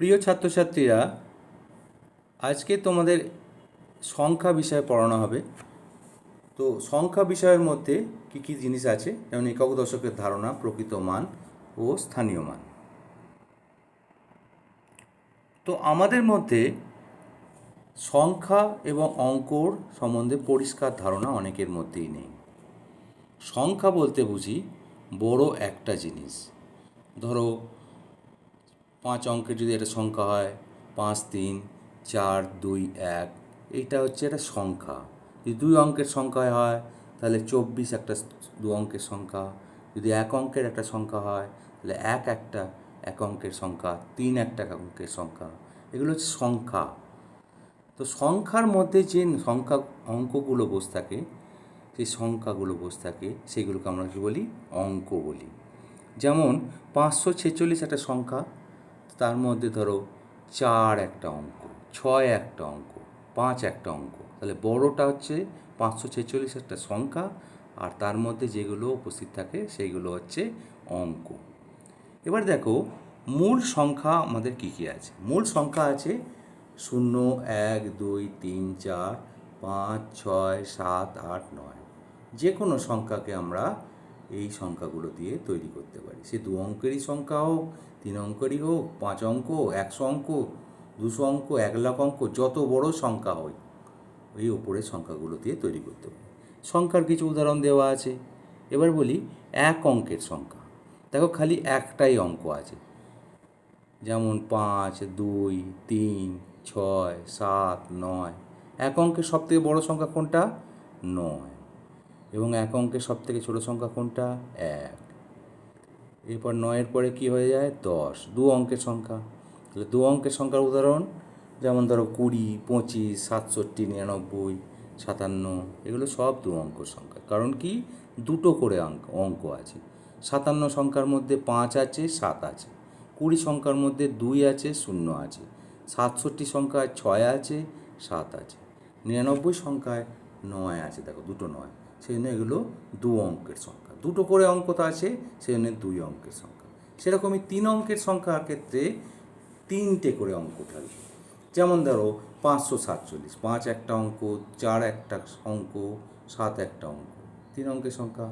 প্রিয় ছাত্রছাত্রীরা, আজকে তোমাদের সংখ্যা বিষয়ে পড়ানো হবে। তো সংখ্যা বিষয়ের মধ্যে কি কি জিনিস আছে? যেমন একক দশকের ধারণা, প্রকৃত মান ও স্থানীয় মান। তো আমাদের মধ্যে সংখ্যা এবং অঙ্কর সম্বন্ধে পরিষ্কার ধারণা অনেকের মধ্যেই নেই। সংখ্যা বলতে বুঝি বড় একটা জিনিস। ধরো পাঁচ অঙ্কের যদি একটা সংখ্যা হয়, পাঁচ, তিন, চার, দুই, এক এইটা হচ্ছে একটা সংখ্যা। যদি দুই অঙ্কের সংখ্যা হয়, তাহলে চব্বিশ একটা দু অঙ্কের সংখ্যা। যদি এক অঙ্কের একটা সংখ্যা হয়, তাহলে এক একটা, এক অঙ্কের সংখ্যা, তিন একটা এক অঙ্কের সংখ্যা। এগুলো হচ্ছে সংখ্যা। তো সংখ্যার মধ্যে যে সংখ্যা অঙ্কগুলো বসে থাকে সেই সংখ্যাগুলো বসে থাকে, সেগুলোকে আমরা কী বলি? অঙ্ক বলি। যেমন পাঁচশো ছেচল্লিশ একটা সংখ্যা তার মধ্যে ধরো চার একটা অঙ্ক, ছয় একটা অঙ্ক, পাঁচ একটা অঙ্ক, তাহলে বড়টা হচ্ছে পাঁচশো ছেচল্লিশ একটা সংখ্যা আর তার মধ্যে যেগুলো উপস্থিত থাকে সেইগুলো হচ্ছে অঙ্ক। এবার দেখো মূল সংখ্যা আমাদের কী কী আছে? মূল সংখ্যা আছে শূন্য, এক, দুই, তিন, চার, পাঁচ, ছয়, সাত, আট, নয়। যে কোনো সংখ্যাকে আমরা এই সংখ্যাগুলো দিয়ে তৈরি করতে পারি। সে দু অঙ্কেরই সংখ্যা হোক, তিন অঙ্কেরই হোক, পাঁচ অঙ্ক, একশো অঙ্ক, দুশো অঙ্ক, এক লাখ অঙ্ক, যত বড় সংখ্যা হয় ওই ওপরের সংখ্যাগুলো দিয়ে তৈরি করতে পারি। সংখ্যার কিছু উদাহরণ দেওয়া আছে। এবার বলি, এক অঙ্কের সংখ্যা। দেখো খালি একটাই অঙ্ক আছে। যেমন পাঁচ, দুই, তিন, ছয়, সাত, নয়। এক অঙ্কের সবথেকে বড় সংখ্যা কোনটা? নয়। এবং এক অঙ্কের সবথেকে ছোট সংখ্যা কোনটা? এক। এরপর নয়ের পরে কি হয়ে যায়? দশ। দু অঙ্কের সংখ্যা। তাহলে দু অঙ্কের সংখ্যার উদাহরণ, যেমন ধরো কুড়ি, পঁচিশ, সাতষট্টি, নিরানব্বই, সাতান্ন, এগুলো সব দু অঙ্কের সংখ্যা। কারণ কি? দুটো করে অঙ্ক অঙ্ক আছে। সাতান্ন সংখ্যার মধ্যে পাঁচ আছে, সাত আছে। কুড়ি সংখ্যার মধ্যে দুই আছে, শূন্য আছে। সাতষট্টি সংখ্যায় ছয় আছে, সাত আছে। নিরানব্বই সংখ্যায় নয় আছে, দেখো দুটো নয়। সেই জন্য এগুলো দু অঙ্কের সংখ্যা। দুটো করে অঙ্ক তো আছে, সেই জন্য দুই অঙ্কের সংখ্যা। সেরকমই তিন অঙ্কের সংখ্যার ক্ষেত্রে তিনটে করে অঙ্ক থাকবে যেমন ধরো পাঁচশো সাতচল্লিশ, পাঁচ একটা অঙ্ক, চার একটা অঙ্ক, সাত একটা অঙ্ক, তিন অঙ্কের সংখ্যা।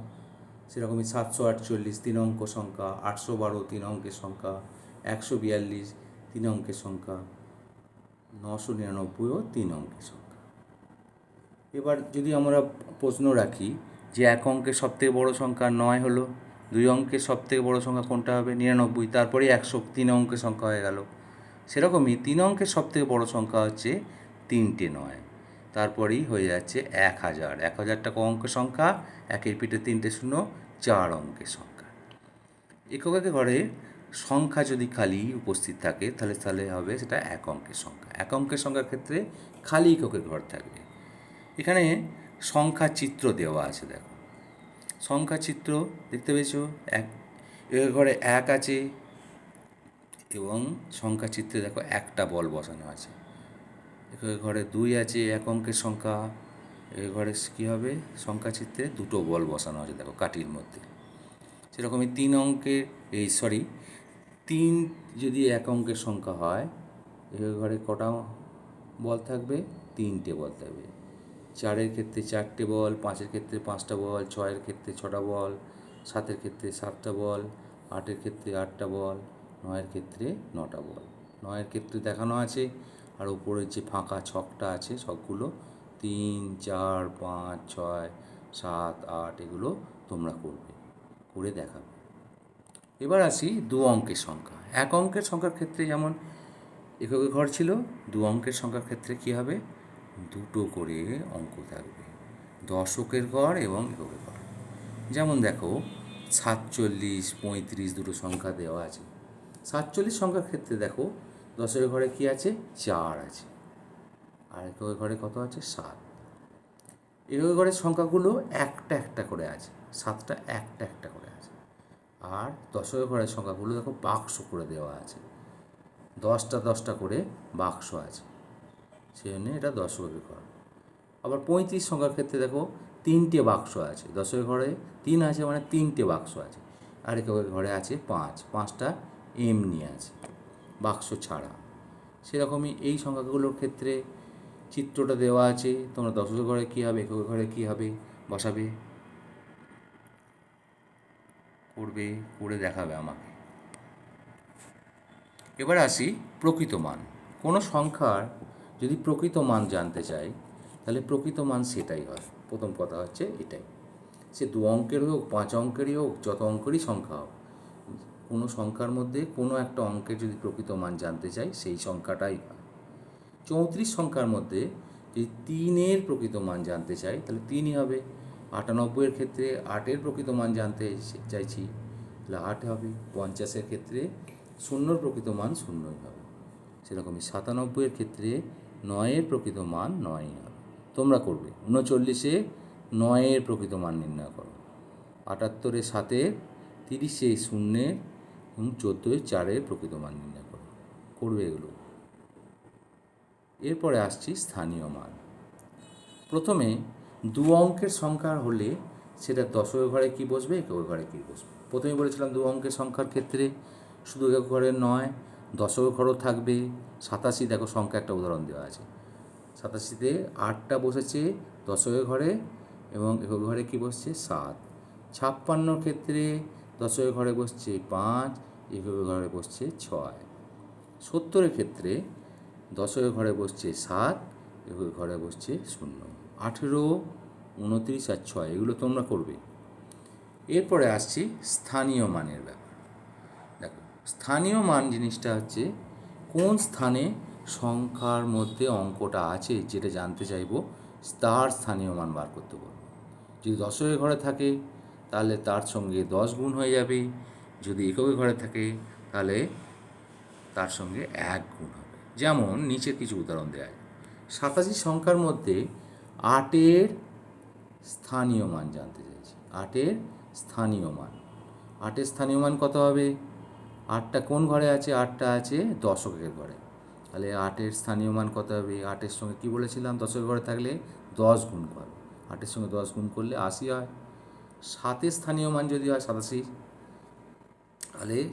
সেরকমই সাতশো আটচল্লিশ, তিন অঙ্ক সংখ্যা, আটশো বারো, তিন অঙ্কের সংখ্যা, একশো বিয়াল্লিশ, তিন অঙ্কের সংখ্যা, নশো নিরানব্বইও তিন অঙ্কের সংখ্যা। এবার যদি আমরা প্রশ্ন রাখি যে এক অঙ্কের সবথেকে বড় সংখ্যা নয় হলো, দুই অঙ্কের সবথেকে বড় সংখ্যা কোনটা হবে? নিরানব্বই। তারপরে একশো। তিন অঙ্কের সংখ্যা হয়ে গেল। সেরকমই তিন অঙ্কের সবথেকে বড় সংখ্যা হচ্ছে তিনটে নয়। তারপরেই হয়ে যাচ্ছে এক হাজার। এক হাজারটা ক অঙ্কের সংখ্যা? একের পিঠে তিনটে শূন্য, চার অঙ্কের সংখ্যা। একক একে ঘরে সংখ্যা যদি খালি উপস্থিত থাকে, তাহলে তাহলে হবে সেটা এক অঙ্কের সংখ্যা। এক অঙ্কের সংখ্যার ক্ষেত্রে খালি এককের ঘর থাকবে। এখানে সংখ্যা চিত্র দেওয়া আছে, দেখো। সংখ্যা চিত্র দেখতে পেয়েছ? এক ঘরে এক আছে এবং সংখ্যা চিত্রে দেখো একটা বল বসানো আছে। ঘরে দুই আছে, এক অঙ্কের সংখ্যা। এর ঘরে কী হবে? সংখ্যা চিত্রে দুটো বল বসানো আছে, দেখো, কাঠির মধ্যে। সেরকমই তিন অঙ্কের এই, সরি, তিন যদি এক অঙ্কের সংখ্যা হয়, এর ঘরে কটা বল থাকবে? তিনটে বল থাকবে। চারের ক্ষেত্রে চারটে বল, পাঁচের ক্ষেত্রে পাঁচটা বল, ছয়ের ক্ষেত্রে ছটা বল, সাতের ক্ষেত্রে সাতটা বল, আটের ক্ষেত্রে আটটা বল, নয়ের ক্ষেত্রে নটা বল। নয়ের ক্ষেত্রে দেখানো আছে আর উপরের যে ফাঁকা ছকটা আছে সবগুলো তিন, চার, পাঁচ, ছয়, সাত, আট এগুলো তোমরা করবে, করে দেখাবে। এবার আসি দু অঙ্কের সংখ্যা। এক অঙ্কের সংখ্যার ক্ষেত্রে যেমন এককে ঘর ছিল, দু অঙ্কের সংখ্যার ক্ষেত্রে কী হবে? দুটো করে অঙ্ক থাকবে। দশকের ঘর এবং এককের ঘর যেমন দেখো, সাতচল্লিশ, পঁয়ত্রিশ দুটো সংখ্যা দেওয়া আছে। সাতচল্লিশ সংখ্যার ক্ষেত্রে দেখো, দশের ঘরে কী আছে? চার আছে। আর এককের ঘরে কত আছে? সাত। এককের ঘরের সংখ্যাগুলো একটা একটা করে আছে। সাতটা একটা একটা করে আছে। আর দশের ঘরের সংখ্যাগুলো দেখো, বাক্স করে দেওয়া আছে। দশটা দশটা করে বাক্স আছে। সেই জন্য এটা দশকের ঘর। আবার পঁয়ত্রিশ সংখ্যার ক্ষেত্রে দেখো তিনটে বাক্স আছে। দশকের ঘরে তিন আছে মানে তিনটে বাক্স আছে। আর এককের ঘরে আছে পাঁচ। পাঁচটা এমনি আছে, বাক্স ছাড়া। সেরকমই এই সংখ্যাগুলোর ক্ষেত্রে চিত্রটা দেওয়া আছে। তোমরা দশকের ঘরে কী হবে, একক ঘরে কী হবে, বসাবে? করবে, করে দেখাবে আমাকে। এবার আসি প্রকৃত মান। কোনো সংখ্যার যদি প্রকৃত মান জানতে চাই তাহলে প্রকৃত মান সেটাই হয়। প্রথম কথা হচ্ছে এটাই। সে দু অঙ্কের হোক, পাঁচ অঙ্কেরই হোক, যত অঙ্কেরই সংখ্যা হোক, কোনো সংখ্যার মধ্যে কোনো একটা অঙ্কের যদি প্রকৃত মান জানতে চাই সেই সংখ্যাটাই হয়। চৌত্রিশ সংখ্যার মধ্যে যদি তিনের প্রকৃত মান জানতে চাই তাহলে তিনই হবে। আটানব্বইয়ের ক্ষেত্রে আটের প্রকৃত মান জানতে চাইছি, তাহলে আট হবে। পঞ্চাশের ক্ষেত্রে শূন্যর প্রকৃত মান শূন্যই হবে। সেরকমই সাতানব্বইয়ের ক্ষেত্রে নয়ের প্রকৃত মান হবে তোমরা করবে। উনচল্লিশে নয়ের প্রকৃত মান নির্ণয় করো। আটাত্তরে সাতের তিরিশে শূন্যের এবং চোদ্দোয় চারের প্রকৃত মান নির্ণয় করো। করবে এগুলো। এরপরে আসছি স্থানীয় মান। প্রথমে দু অঙ্কের সংখ্যা হলে সেটা দশকের ঘরে কী বসবে? একক ঘরে কী বসবে? প্রথমে বলেছিলাম দু অঙ্কের সংখ্যার ক্ষেত্রে শুধু একক ঘরে নয় দশকের ঘরও থাকবে। সাতাশি, দেখো সংখ্যা একটা উদাহরণ দেওয়া আছে। সাতাশিতে আটটা বসেছে দশকের ঘরে এবং একক ঘরে কী বসছে? সাত। ছাপ্পান্নর ক্ষেত্রে দশকের ঘরে বসছে পাঁচ, একক ঘরে বসছে ছয়। সত্তরের ক্ষেত্রে দশকের ঘরে বসছে সাত এগুলো ঘরে বসছে শূন্য। আঠেরো, উনত্রিশ আর ছয়, এগুলো তোমরা করবে। এরপরে আসছি স্থানীয় মানের ব্যাপার। স্থানীয় মান জিনিসটা হচ্ছে, কোন স্থানে সংখ্যার মধ্যে অঙ্কটা আছে যেটা জানতে চাইব, তার স্থানীয় মান বার করতে বলব। যদি দশকের ঘরে থাকে, তাহলে তার সঙ্গে দশ গুণ হয়ে যাবে। যদি এককের ঘরে থাকে, তাহলে তার সঙ্গে এক গুণ হবে। যেমন নিচের কিছু উদাহরণ দেওয়া হয় সাতাশি সংখ্যার মধ্যে আটের স্থানীয় মান জানতে চাইছি। আটের স্থানীয় মান। আটের স্থানীয় মান কত হবে? আটটা কোন ঘরে আছে? আটটা আছে দশকের ঘরে। তাহলে আটের স্থানীয় মান কত হবে? আটের সঙ্গে কি বলেছিলাম? দশকের ঘরে থাকলে দশ গুণ করবে আটের সঙ্গে দশ গুণ করলে আশি হয়। সাতের স্থানীয় মান যদি হয় সাতাশি, তাহলে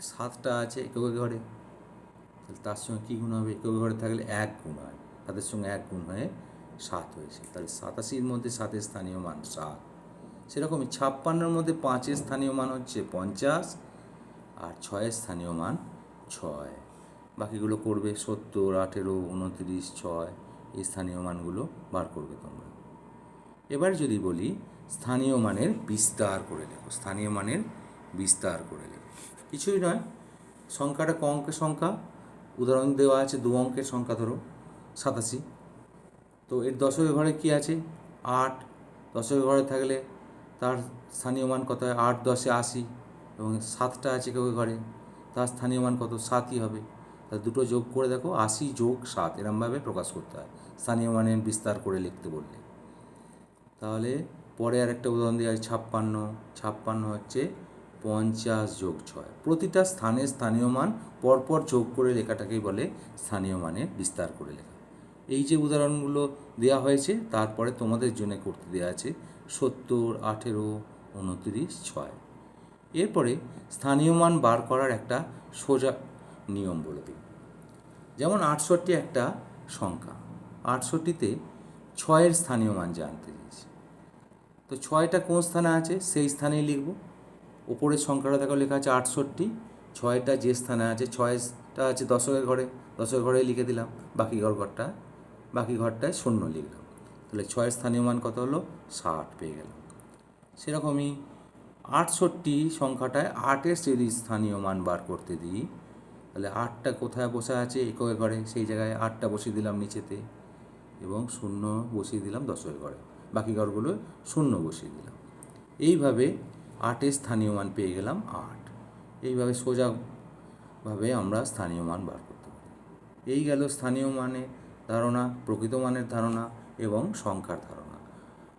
সাতটা আছে এককের ঘরে। তাহলে তার সঙ্গে কী গুণ হবে? কেউ ঘরে থাকলে এক গুণ হয়। তাদের সঙ্গে এক গুণ হয়ে সাত হয়েছে। তাহলে সাতাশির মধ্যে সাতের স্থানীয় মান সাত। সেরকমই ছাপ্পান্নর মধ্যে পাঁচের স্থানীয় মান হচ্ছে পঞ্চাশ আর ছয়ের স্থানীয় মান ছয়। বাকিগুলো করবে সত্তর, আঠেরো, উনত্রিশ, ছয়। এই স্থানীয় মানগুলো বার করবে তোমরা। এবার যদি বলি স্থানীয় মানের বিস্তার করে লেখো। স্থানীয় মানের বিস্তার করে লেখো। কিছুই নয়। সংখ্যাটা ক অঙ্কের সংখ্যা। উদাহরণ দেওয়া আছে দু অঙ্কের সংখ্যা ধরো, সাতাশি। তো এর দশকের ঘরে কী আছে? আট। দশকের ঘরে থাকলে তার স্থানীয় মান কত হয়? আট, দশে আশি। এবং সাতটা আছে কেউ ঘরে, তার স্থানীয় মান কত? সাতই হবে। তাহলে দুটো যোগ করে দেখো, আশি যোগ সাত, এরমভাবে প্রকাশ করতে হয়। স্থানীয় মানের বিস্তার করে লিখতে বললে। তাহলে পরে আর একটা উদাহরণ দেওয়া আছে, ছাপ্পান্ন। ছাপ্পান্ন হচ্ছে পঞ্চাশ যোগ ছয়। প্রতিটা স্থানে স্থানীয় মান, পরপর যোগ করে লেখাটাকেই বলে স্থানীয় মানের বিস্তার করে লেখা। এই যে উদাহরণগুলো দেওয়া হয়েছে, তারপরে তোমাদের জন্য করতে দেওয়া আছে সত্তর, আঠেরো, উনত্রিশ, ছয়। এরপরে স্থানীয় মান বার করার একটা সোজা নিয়ম বলে দিই। যেমন আটষট্টি একটা সংখ্যা, আটষট্টিতে ছয়ের স্থানীয় মান জানতে চেয়েছি তো ছয়টা কোন স্থানে আছে সেই স্থানেই লিখব। ওপরের সংখ্যাটা দেখো লেখা আছে আটষট্টি, ছয়টা যে স্থানে আছে, ছয়টা আছে দশকের ঘরে দশকের ঘরে লিখে দিলাম, বাকি ঘর ঘরটা, বাকি ঘরটায় শূন্য লিখলাম। তাহলে ছয়ের স্থানীয় মান কত হলো? ষাট পেয়ে গেলাম। সেরকমই আটষট্টি সংখ্যাটায় আটের যদি স্থানীয় মান বার করতে দিই। তাহলে আটটা কোথায় বসে আছে? এককে ঘরে সেই জায়গায় আটটা বসিয়ে দিলাম নিচেতে এবং শূন্য বসিয়ে দিলাম দশের ঘরে। বাকি ঘরগুলো শূন্য বসিয়ে দিলাম। এইভাবে আটের স্থানীয় মান পেয়ে গেলাম আট। এইভাবে সোজাভাবে আমরা স্থানীয় মান বার করতে পারি। এই গেল স্থানীয় মানের ধারণা, প্রকৃত মানের ধারণা এবং সংখ্যার ধারণা।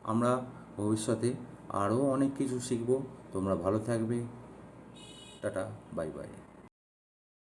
আমরা ভবিষ্যতে আরও অনেক কিছু শিখব। তোমরা ভালো থাকবে। Tata bye bye.